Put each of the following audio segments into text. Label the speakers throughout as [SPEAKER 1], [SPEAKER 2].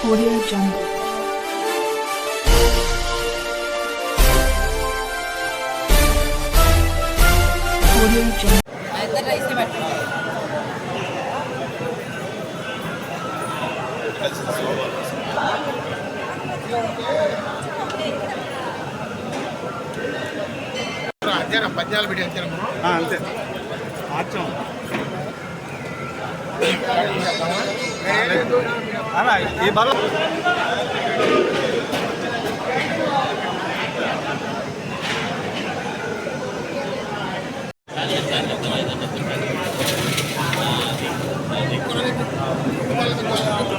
[SPEAKER 1] Audio Jungle. Audio Jungle.
[SPEAKER 2] అంతేనా పద్యాలు పెట్టి అంతేనా
[SPEAKER 3] అంతే మార్చాం అలా ఈ బలం బావాజీ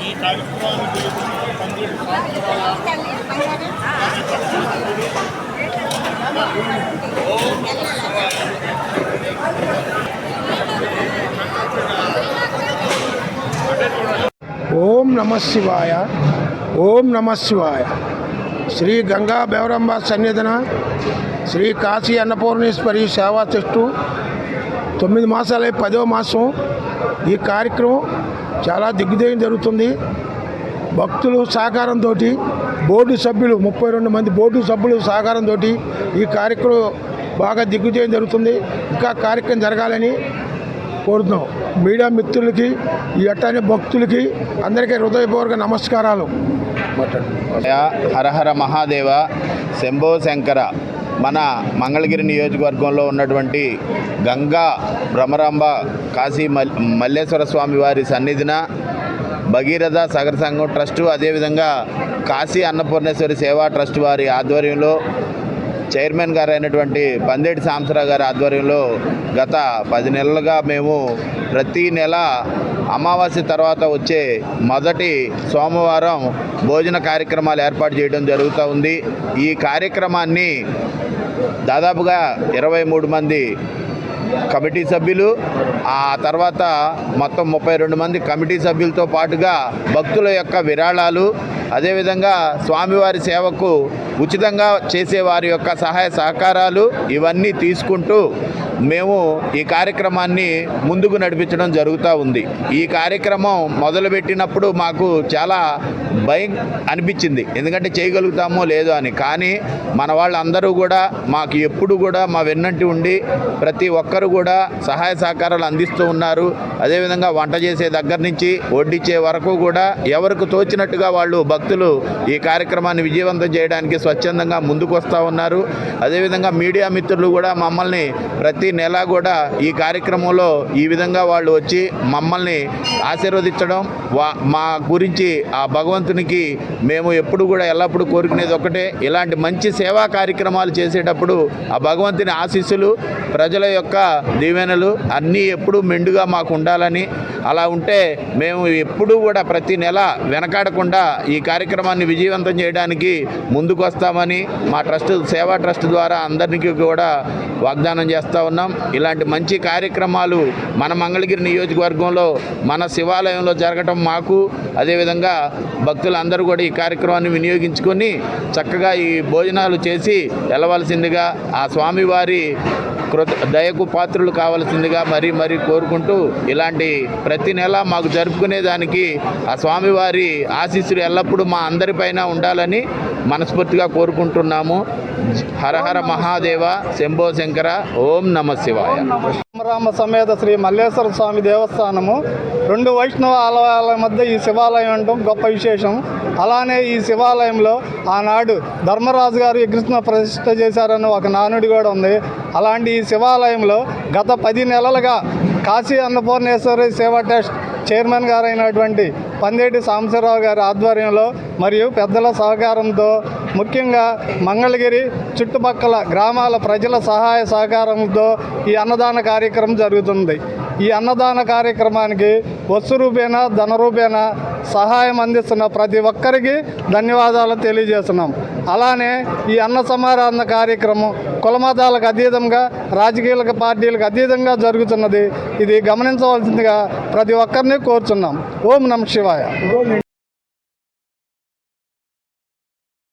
[SPEAKER 2] ఈ కార్యక్రమాన్ని పందిరి సంవత్సరాల
[SPEAKER 4] ఓం నమ శివాయ. ఓం నమ శివాయ. శ్రీ గంగా బెవరంబ సన్నిధన శ్రీ కాశీ అన్నపూర్ణేశ్వరి సేవా చెట్టు తొమ్మిది మాసాలే పదో మాసం ఈ కార్యక్రమం చాలా దిగ్విజయం జరుగుతుంది. భక్తులు సహకారంతో బోర్డు సభ్యులు ముప్పై రెండు మంది బోర్డు సభ్యులు సహకారంతో ఈ కార్యక్రమం బాగా దిగ్విజయం జరుగుతుంది. ఇంకా కార్యక్రమం జరగాలని కోరుతున్నాం. మీడియా మిత్రులకి ఈ అట్టాని భక్తులకి అందరికీ హృదయపూర్వక నమస్కారాలు.
[SPEAKER 5] హరహర మహాదేవ శంభో శంకర. మన మంగళగిరి నియోజకవర్గంలో ఉన్నటువంటి గంగా భ్రమరాంబ కాశీ మల్ మల్లేశ్వర స్వామి వారి సన్నిధిన భగీరథ సగర సంఘం ట్రస్టు అదేవిధంగా కాశీ అన్నపూర్ణేశ్వరి సేవా ట్రస్ట్ వారి ఆధ్వర్యంలో చైర్మన్ గారు అయినటువంటి పందేటి సాంసరావు గారి ఆధ్వర్యంలో గత పది నెలలుగా మేము ప్రతి నెల అమావాస్య తర్వాత వచ్చే మొదటి సోమవారం భోజన కార్యక్రమాలు ఏర్పాటు చేయడం జరుగుతూ ఉంది. ఈ కార్యక్రమాన్ని దాదాపుగా ఇరవై మూడు మంది కమిటీ సభ్యులు ఆ తర్వాత మొత్తం ముప్పై రెండు మంది కమిటీ సభ్యులతో పాటుగా భక్తుల యొక్క విరాళాలు అదేవిధంగా స్వామివారి సేవకు ఉచితంగా చేసే వారి యొక్క సహాయ సహకారాలు ఇవన్నీ తీసుకుంటూ మేము ఈ కార్యక్రమాన్ని ముందుకు నడిపించడం జరుగుతూ ఉంది. ఈ కార్యక్రమం మొదలుపెట్టినప్పుడు మాకు చాలా భయం అనిపించింది. ఎందుకంటే చేయగలుగుతామో లేదో అని. కానీ మన వాళ్ళందరూ కూడా మాకు ఎప్పుడు కూడా మా వెన్నంటి ఉండి ప్రతి ఒక్కరు కూడా సహాయ సహకారాలు అందిస్తూ ఉన్నారు. అదేవిధంగా వంట చేసే దగ్గర నుంచి వడ్డిచ్చే వరకు కూడా ఎవరికి తోచినట్టుగా వాళ్ళు భక్తులు ఈ కార్యక్రమాన్ని విజయవంతం చేయడానికి స్వచ్ఛందంగా ముందుకు వస్తూ ఉన్నారు. అదేవిధంగా మీడియా మిత్రులు కూడా మమ్మల్ని ప్రతి నెల కూడా ఈ కార్యక్రమంలో ఈ విధంగా వాళ్ళు వచ్చి మమ్మల్ని ఆశీర్వదించడం వా మా గురించి ఆ భగవంతునికి మేము ఎప్పుడు కూడా ఎల్లప్పుడూ కోరుకునేది ఒకటే. ఇలాంటి మంచి సేవా కార్యక్రమాలు చేసేటప్పుడు ఆ భగవంతుని ఆశీస్సులు ప్రజల యొక్క దీవెనలు అన్నీ ఎప్పుడూ మెండుగా మాకు ఉండాలని. అలా ఉంటే మేము ఎప్పుడూ కూడా ప్రతి నెల వెనకాడకుండా ఈ కార్యక్రమాన్ని విజయవంతం చేయడానికి ముందుకు వస్తామని మా ట్రస్ట్ సేవా ట్రస్ట్ ద్వారా అందరికీ కూడా వాగ్దానం చేస్తూ ఉన్నాం. ఇలాంటి మంచి కార్యక్రమాలు మన మంగళగిరి నియోజకవర్గంలో మన శివాలయంలో జరగటం మాకు అదేవిధంగా భక్తులందరూ కూడా ఈ కార్యక్రమాన్ని వినియోగించుకొని చక్కగా ఈ భోజనాలు చేసి వెళ్ళవలసిందిగా ఆ స్వామివారి కృత దయకు పాత్రులు కావాల్సిందిగా మరీ మరీ కోరుకుంటూ ఇలాంటి ప్రతి నెల మాకు జరుపుకునే దానికి ఆ స్వామివారి ఆశీస్సులు ఎల్లప్పుడూ మా అందరిపైన ఉండాలని మనస్ఫూర్తిగా కోరుకుంటున్నాము. హరహర మహాదేవ శంభో శంకర ఓం నమ శివాయ.
[SPEAKER 3] రామ సమేత శ్రీ మల్లేశ్వర స్వామి దేవస్థానము. రెండు వైష్ణవ ఆలయాల మధ్య ఈ శివాలయం ఉండటం గొప్ప విశేషం. అలానే ఈ శివాలయంలో ఆనాడు ధర్మరాజు గారు విగ్రహ ప్రతిష్ట చేశారని ఒక నానుడి కూడా ఉంది. అలాంటి ఈ శివాలయంలో గత పది నెలలుగా కాశీ అన్నపూర్ణేశ్వరి సేవా ట్రస్ట్ చైర్మన్ గారైనటువంటి పందేటి సాంబశివరావు గారి ఆధ్వర్యంలో మరియు పెద్దల సహకారంతో ముఖ్యంగా మంగళగిరి చుట్టుపక్కల గ్రామాల ప్రజల సహాయ సహకారంతో ఈ అన్నదాన కార్యక్రమం జరుగుతుంది. ఈ అన్నదాన కార్యక్రమానికి వస్తు రూపేణా ధన రూపేణా సహాయం అందిస్తున్న ప్రతి ఒక్కరికి ధన్యవాదాలు తెలియజేస్తున్నాం. అలానే ఈ అన్న సమారాధన కార్యక్రమం కులమతాలకు అతీతంగా రాజకీయ పార్టీలకు అతీతంగా జరుగుతున్నది. ఇది గమనించవలసిందిగా ప్రతి ఒక్కరిని కోరుచున్నాం. ఓం నమ శివాయ.